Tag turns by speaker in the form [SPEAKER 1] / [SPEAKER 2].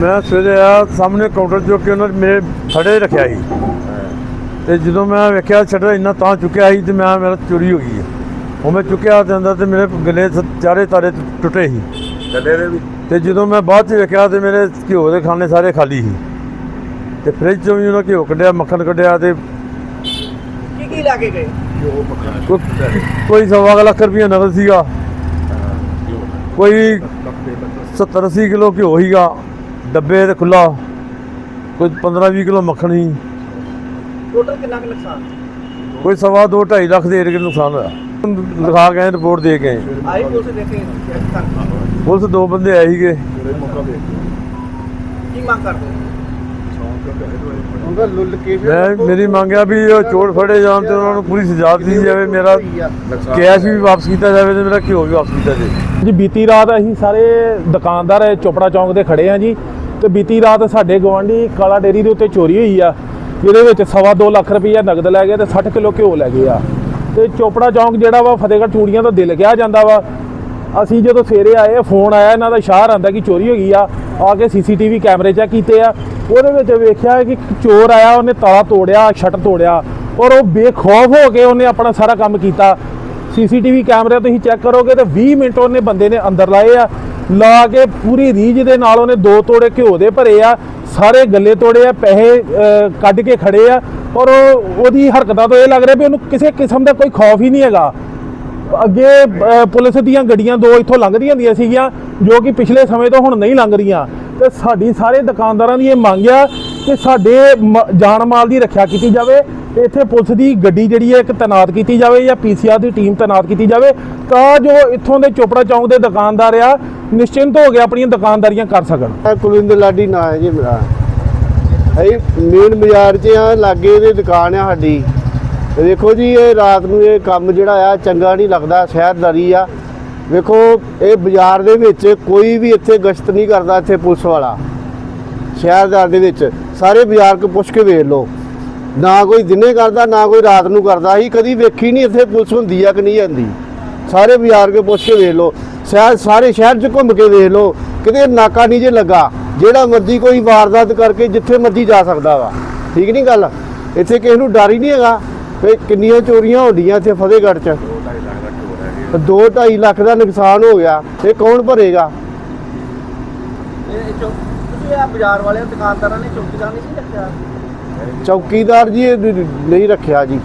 [SPEAKER 1] ਮੈਂ ਸਵੇਰੇ ਆ ਸਾਹਮਣੇ ਕਾਊਂਟਰ ਜੋ ਕਿ ਉਹਨਾਂ ਨੇ ਮੇਰੇ ਫੜੇ ਰੱਖਿਆ ਸੀ। ਤੇ ਜਦੋਂ ਮੈਂ ਵੇਖਿਆ ਸ਼ਟਰ ਇੰਨਾ ਤਾਂ ਚੁੱਕਿਆ ਸੀ ਤੇ ਮੈਂ ਮੇਰਾ ਚੋਰੀ ਹੋ ਗਈ ਹੈ ਉਹ ਮੈਂ ਚੁੱਕਿਆ ਤੇ ਅੰਦਰ ਤੇ ਮੇਰੇ ਗਲੇ ਚਾਰੇ ਤਾਰੇ ਟੁੱਟੇ ਸੀ।
[SPEAKER 2] ਗੱਲੇ ਦੇ ਵੀ?
[SPEAKER 1] ਤੇ ਜਦੋਂ ਮੈਂ ਬਾਅਦ ਚ ਵੇਖਿਆ ਤੇ ਮੇਰੇ ਘਿਓ ਦੇ ਖਾਨੇ ਸਾਰੇ ਖਾਲੀ ਸੀ। ਤੇ ਫ੍ਰਿਜ ਚੋਂ ਵੀ ਉਹਨਾਂ ਘਿਓ ਕੱਢਿਆ ਮੱਖਣ ਕੱਢਿਆ ਤੇ
[SPEAKER 3] ਕੀ ਕੀ ਲਾ ਕੇ ਗਏ?
[SPEAKER 2] ਮੱਖਣ
[SPEAKER 1] ਕੋਈ- ਸਵਾ ਲੱਖ ਰੁਪਈਆ ਨਗਦ ਸੀਗਾ। ਕੋਈ 70 80 ਕਿਲੋ ਘਿਓ ਸੀਗਾ। ਡੱਬੇ ਤੇ ਖੁੱਲਾ ਕੋਈ 15 20 ਕਿਲੋ ਮੱਖਣ ਸੀ।
[SPEAKER 3] ਟੋਟਲ ਕਿੰਨਾ ਕੁ ਨੁਕਸਾਨ?
[SPEAKER 1] ਕੋਈ ਸਵਾ ਦੋ 2.5 ਲੱਖ ਦੇ ਏਰੀਏ ਨੁਕਸਾਨ ਹੋਇਆ। ਲਿਖਾ ਕੇ ਆਏ, ਰਿਪੋਰਟ ਦੇ ਕੇ ਆਏ।
[SPEAKER 3] ਆਈ ਪੁਲਿਸ ਦੇਖੇ
[SPEAKER 1] ਪੁਲਿਸ ਦੋ ਬੰਦੇ ਆਏ ਸੀਗੇ।
[SPEAKER 2] ਮੌਕਾ ਦੇ
[SPEAKER 3] ਕੀ ਮੰਗ ਕਰਦੇ
[SPEAKER 1] ਮੈਂ ਮੇਰੀ ਮੰਗ ਆ ਵੀ ਉਹ ਚੋਰ ਫੜੇ ਜਾਣ ਤੇ ਉਹਨਾਂ ਨੂੰ ਪੂਰੀ ਸਜ਼ਾ ਦਿੱਤੀ ਜਾਵੇ। ਮੇਰਾ ਕੈਸ਼ ਵੀ ਵਾਪਸ ਕੀਤਾ ਜਾਵੇ ਤੇ ਮੇਰਾ ਘਿਓ ਵੀ ਵਾਪਸ ਕੀਤਾ ਜਾਵੇ।
[SPEAKER 4] ਜੀ ਬੀਤੀ ਰਾਤ ਅਸੀਂ ਸਾਰੇ ਦੁਕਾਨਦਾਰ ਚੋਪੜਾ ਚੌਂਕ ਦੇ ਖੜੇ ਆ ਜੀ। ਤੇ ਬੀਤੀ ਰਾਤ ਸਾਡੇ ਗਵਾਂਢੀ ਕਾਲਾ ਡੇਰੀ ਦੇ ਉੱਤੇ ਚੋਰੀ ਹੋਈ ਆ, ਜਿਹਦੇ ਵਿੱਚ ਸਵਾ ਦੋ ਲੱਖ ਰੁਪਈਆ ਨਗਦ ਲੈ ਗਿਆ ਤੇ 60 ਕਿਲੋ ਘਿਓ ਲੈ ਗਏ ਆ। ਤੇ ਚੋਪੜਾ ਚੌਂਕ ਜਿਹੜਾ ਵਾ, ਫਤਿਹਗੜ੍ਹ ਚੂੜੀਆਂ ਦਾ ਦਿਲ ਕਿਹਾ ਜਾਂਦਾ ਵਾ। ਅਸੀਂ ਜਦੋਂ ਸਵੇਰੇ ਆਏ, ਫੋਨ ਆਇਆ, ਇਹਨਾਂ ਦਾ ਸ਼ਾਹਰ ਆਂਦਾ ਕਿ ਚੋਰੀ ਹੋ ਗਈ ਆ। ਆ ਕੇ ਸੀਸੀਟੀਵੀ ਕੈਮਰੇ ਚੈੱਕ ਕੀਤੇ ਆ। ਉਹਦੇ ਵਿੱਚ ਵੇਖਿਆ ਕਿ ਚੋਰ ਆਇਆ, ਉਹਨੇ ਤਾਲਾ ਤੋੜਿਆ, ਸ਼ਟਰ ਤੋੜਿਆ। ਔਰ ਉਹ ਬੇਖੌਫ ਹੋ ਕੇ ਉਹਨੇ ਆਪਣਾ ਸਾਰਾ ਕੰਮ ਕੀਤਾ। ਸੀਸੀਟੀਵੀ ਕੈਮਰੇ ਤੁਸੀਂ ਚੈੱਕ ਕਰੋਗੇ ਤੇ 20 ਮਿੰਟ ਉਹਨੇ ਬੰਦੇ ਨੇ ਅੰਦਰ ਲਾਏ ਆ। ਲਾ ਕੇ ਪੂਰੀ ਰੀਝ ਦੇ ਨਾਲ ਉਹਨੇ ਦੋ ਤੋੜੇ ਘਿਓ ਦੇ ਭਰੇ ਆ, ਸਾਰੇ ਗੱਲੇ ਤੋੜੇ ਆ, ਪੈਸੇ ਕੱਢ ਕੇ ਖੜੇ ਆ। ਔਰ ਉਹ- ਉਹਦੀ ਹਰਕਤਾਂ ਤੋਂ ਇਹ ਲੱਗ ਰਿਹਾ ਵੀ ਉਹਨੂੰ ਕਿਸੇ ਕਿਸਮ ਦਾ ਕੋਈ ਖੌਫ ਹੀ ਨਹੀਂ ਹੈਗਾ। ਅੱਗੇ ਪੁਲਿਸ ਦੀਆਂ ਗੱਡੀਆਂ ਦੋ ਇੱਥੋਂ ਲੰਘਦੀਆਂ ਹੁੰਦੀਆਂ ਸੀਗੀਆਂ, ਜੋ ਕਿ ਪਿਛਲੇ ਸਮੇਂ ਤੋਂ ਹੁਣ ਨਹੀਂ ਲੰਘ ਰਹੀਆਂ। ਤੇ ਸਾਡੀ ਸਾਰੇ ਦੁਕਾਨਦਾਰਾਂ ਦੀ ਇਹ ਮੰਗ ਆ ਕਿ ਸਾਡੇ ਮ- ਜਾਨ ਮਾਲ ਦੀ ਰੱਖਿਆ ਕੀਤੀ ਜਾਵੇ। ਤੇ ਇੱਥੇ ਪੁਲਿਸ ਦੀ ਗੱਡੀ ਜਿਹੜੀ ਹੈ ਇੱਕ ਤੈਨਾਤ ਕੀਤੀ ਜਾਵੇ ਜਾਂ ਪੀਸੀਆਰ ਦੀ ਟੀਮ ਤੈਨਾਤ ਕੀਤੀ ਜਾਵੇ, ਤਾਂ ਜੋ ਇੱਥੋਂ ਦੇ ਚੋਪੜਾ ਚੌਂਕ ਦੇ ਦੁਕਾਨਦਾਰ ਆ ਨਿਸ਼ਚਿੰਤ ਹੋ ਕੇ ਆਪਣੀਆਂ ਦੁਕਾਨਦਾਰੀਆਂ ਕਰ ਸਕਣ।
[SPEAKER 5] ਇਹ ਕੁਲਿੰਦਰ ਲਾਡੀ ਨਾਂ ਹੈ ਜੀ ਮੇਰਾ। ਅਸੀਂ ਮੇਨ ਬਾਜ਼ਾਰ 'ਚ ਆ, ਲਾਗੇ ਇਹਦੀ ਦੁਕਾਨ ਆ ਸਾਡੀ। ਦੇਖੋ ਜੀ, ਇਹ ਰਾਤ ਨੂੰ ਇਹ ਕੰਮ ਜਿਹੜਾ ਆ, ਚੰਗਾ ਨਹੀਂ ਲੱਗਦਾ, ਸ਼ਹਿਰਦਾਰੀ ਆ। ਵੇਖੋ, ਇਹ ਬਾਜ਼ਾਰ ਦੇ ਵਿੱਚ ਕੋਈ ਵੀ ਇੱਥੇ ਗਸ਼ਤ ਨਹੀਂ ਕਰਦਾ ਇੱਥੇ ਪੁਲਿਸ ਵਾਲਾ। ਸ਼ਹਿਰਦਾਰ ਦੇ ਵਿੱਚ, ਸਾਰੇ ਬਾਜ਼ਾਰ ਕੋ ਪੁੱਛ ਕੇ ਵੇਖ ਲਓ। ਨਾ ਕੋਈ ਦਿਨੇ ਕਰਦਾ, ਨਾ ਕੋਈ ਰਾਤ ਨੂੰ ਕਰਦਾ। ਅਸੀਂ ਕਦੀ ਵੇਖੀ ਨਹੀਂ ਇੱਥੇ ਪੁਲਿਸ ਹੁੰਦੀ ਆ ਕਿ ਨਹੀਂ ਹੁੰਦੀ ਸਾਰੇ ਬਾਜ਼ਾਰ ਕੇ ਪੁੱਛ ਕੇ ਵੇਖ ਲਓ। ਸ਼ਹਿਰ, ਸਾਰੇ ਸ਼ਹਿਰ 'ਚ ਘੁੰਮ ਕੇ ਵੇਖ ਲਓ। ਕਿਤੇ ਨਾਕਾ ਨਹੀਂ ਜੇ ਲੱਗਾ। ਜਿਹੜਾ ਮਰਜ਼ੀ ਕੋਈ ਵਾਰਦਾਤ ਕਰਕੇ ਜਿੱਥੇ ਮਰਜ਼ੀ ਜਾ ਸਕਦਾ ਵਾ। ਠੀਕ ਨਹੀਂ ਗੱਲ? ਇੱਥੇ ਕਿਸੇ ਨੂੰ ਡਰ ਹੀ ਨਹੀਂ ਹੈਗਾ ਵੀ ਕਿੰਨੀਆਂ ਚੋਰੀਆਂ ਹੁੰਦੀਆਂ ਇੱਥੇ ਫਤਿਹਗੜ੍ਹ 'ਚ। 2.5 ਲੱਖ ਦਾ ਨੁਕਸਾਨ ਹੋ ਗਿਆ। ਇਹ ਕੌਣ ਭਰੇਗਾ?
[SPEAKER 3] ਇਹ ਬਾਜ਼ਾਰ ਵਾਲਿਆਂ, ਦੁਕਾਨਦਾਰਾਂ ਨੇ ਚੌਕੀਦਾਰ ਨਹੀਂ ਸੀ ਰੱਖਿਆ?
[SPEAKER 5] ਚੌਕੀਦਾਰ ਜੀ ਇਹ ਨਹੀਂ ਰੱਖਿਆ ਜੀ।